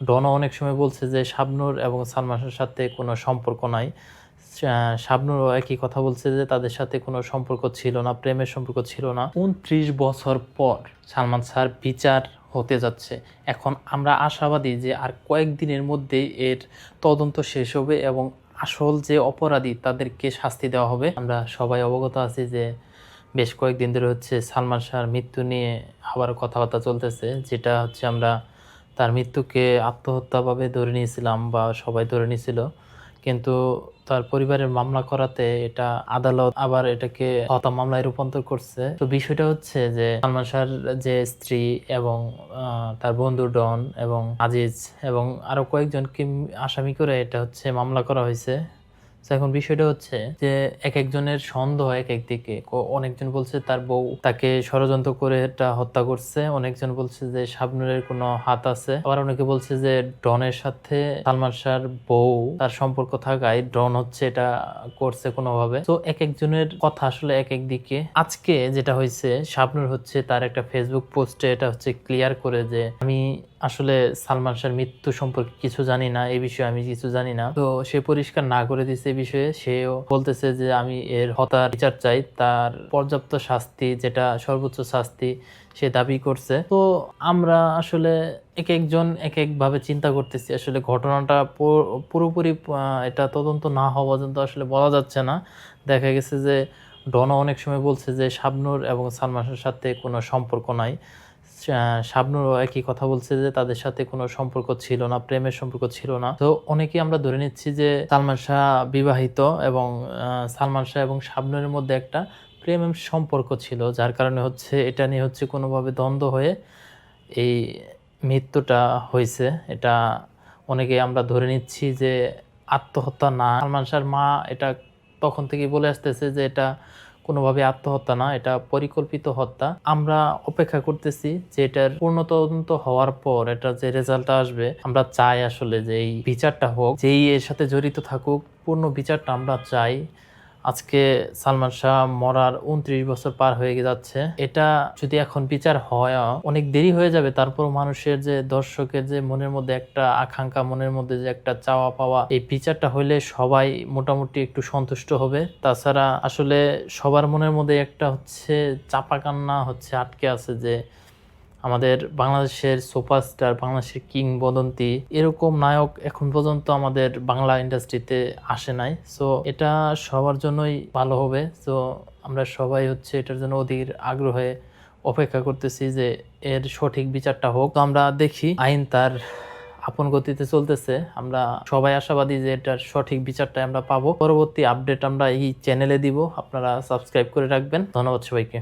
ডনও অনেক সময় বলছে যে শাবনুর এবং সালমানের সাথে কোনো সম্পর্ক নাই। শাবনূরও একই কথা বলছে যে তাদের সাথে কোনো সম্পর্ক ছিল না, প্রেমের সম্পর্ক ছিল না। উনত্রিশ বছর পর সালমান স্যার বিচার হতে যাচ্ছে। এখন আমরা আশাবাদী যে আর কয়েকদিনের মধ্যেই এর তদন্ত শেষ হবে এবং আসল যে অপরাধী তাদেরকে শাস্তি দেওয়া হবে। আমরা সবাই অবগত আছি যে বেশ কয়েকদিন ধরে হচ্ছে সালমান শাহর মৃত্যু নিয়ে আবার কথাবার্তা চলতেছে, যেটা হচ্ছে আমরা তার মৃত্যুকে আত্মহত্যাভাবে ধরে নিয়েছিলাম বা সবাই ধরে নিয়েছিল। কিন্তু তার পরিবারের মামলা করাতে এটা আদালত আবার এটাকে হত্যা মামলায় রূপান্তর করছে। তো বিষয়টা হচ্ছে যে সালমান শাহর যে স্ত্রী এবং তার বন্ধু ডন এবং আজিজ এবং আরও কয়েকজনকে আসামি করে এটা হচ্ছে মামলা করা হয়েছে। এখন বিষয়টা হচ্ছে যে এক একজনের সন্দেহ এক এক দিকে। কো- অনেকজন বলছে তার বউ তাকে ষড়যন্ত্র করে এটা হত্যা করছে। অনেকজন বলছে যে শাবনুরের কোনো হাত আছে। আবার অনেকে বলছে যে ডনের সাথে সালমান শাহর বউ, তার সম্পর্ক থাকায় ডন হচ্ছে এটা করছে কোনোভাবে। তো এক একজনের কথা আসলে এক এক দিকে। আজকে যেটা হয়েছে, শাবনুর হচ্ছে তার একটা ফেসবুক পোস্টে এটা হচ্ছে ক্লিয়ার করে যে আমি আসলে সালমান শাহর মৃত্যু সম্পর্কে কিছু জানি না এই বিষয়ে আমি কিছু জানি না। তো সে পরিষ্কার না করে দিছে বিষয়ে সেও বলতেছে যে আমি এর হতার বিচার চাই, তার পর্যাপ্ত শাস্তি, যেটা সর্বোচ্চ শাস্তি সে দাবি করছে। তো আমরা আসলে এক একজন এক এক ভাবে চিন্তা করতেছি, আসলে ঘটনাটা পুরোপুরি এটা তদন্ত না হওয়া পর্যন্ত আসলে বলা যাচ্ছে না। দেখা গেছে যে ডনও অনেক সময় বলছে যে শাবনুর এবং সালমানের সাথে কোনো সম্পর্ক নাই। শাবনূরও একই কথা বলছে যে তাদের সাথে কোনো সম্পর্ক ছিল না, প্রেমের সম্পর্ক ছিল না। তো অনেকেই আমরা ধরে নিচ্ছি যে সালমান শাহ বিবাহিত এবং সালমান শাহ এবং শাবনূরের মধ্যে একটা প্রেম সম্পর্ক ছিল, যার কারণে হচ্ছে এটা নিয়ে হচ্ছে কোনোভাবে দ্বন্দ্ব হয়ে এই মৃত্যুটা হয়েছে। এটা অনেকে আমরা ধরে নিচ্ছি যে আত্মহত্যা না। সালমান শাহর মা এটা তখন থেকেই বলে আসতেছে যে এটা কোনোভাবে আত্মহত্যা না, এটা পরিকল্পিত হত্যা। আমরা অপেক্ষা করতেছি যে এটার পূর্ণ তদন্ত হওয়ার পর এটা যে রেজাল্টটা আসবে, আমরা চাই আসলে যে এই বিচারটা হোক, যেই এর সাথে জড়িত থাকুক, পূর্ণ বিচারটা আমরা চাই। আজকে সালমান শাহ মরার উনত্রিশ বছর পার হয়ে যাচ্ছে। এটা যদি এখন বিচার হয় অনেক দেরি হয়ে যাবে। তারপর মানুষের যে দর্শকের যে মনের মধ্যে একটা আকাঙ্ক্ষা, মনের মধ্যে যে একটা চাওয়া পাওয়া, এই বিচারটা হইলে সবাই মোটামুটি একটু সন্তুষ্ট হবে। তাছাড়া আসলে সবার মনের মধ্যে একটা হচ্ছে চাপা কান্না হচ্ছে, আটকে আছে যে আমাদের বাংলাদেশের সুপারস্টার, বাংলাদেশের কিংবদন্তি এরকম নায়ক এখন পর্যন্ত আমাদের বাংলা ইন্ডাস্ট্রিতে আসে নাই। সো এটা সবার জন্যই ভালো হবে। সো আমরা সবাই হচ্ছে এটার জন্য অধীর আগ্রহে অপেক্ষা করতেছি যে এর সঠিক বিচারটা হোক। আমরা দেখি আইন তার আপন গতিতে চলতেছে। আমরা সবাই আশাবাদী যে এটার সঠিক বিচারটা আমরা পাবো। পরবর্তী আপডেট আমরা এই চ্যানেলে দিব। আপনারা সাবস্ক্রাইব করে রাখবেন। ধন্যবাদ সবাইকে।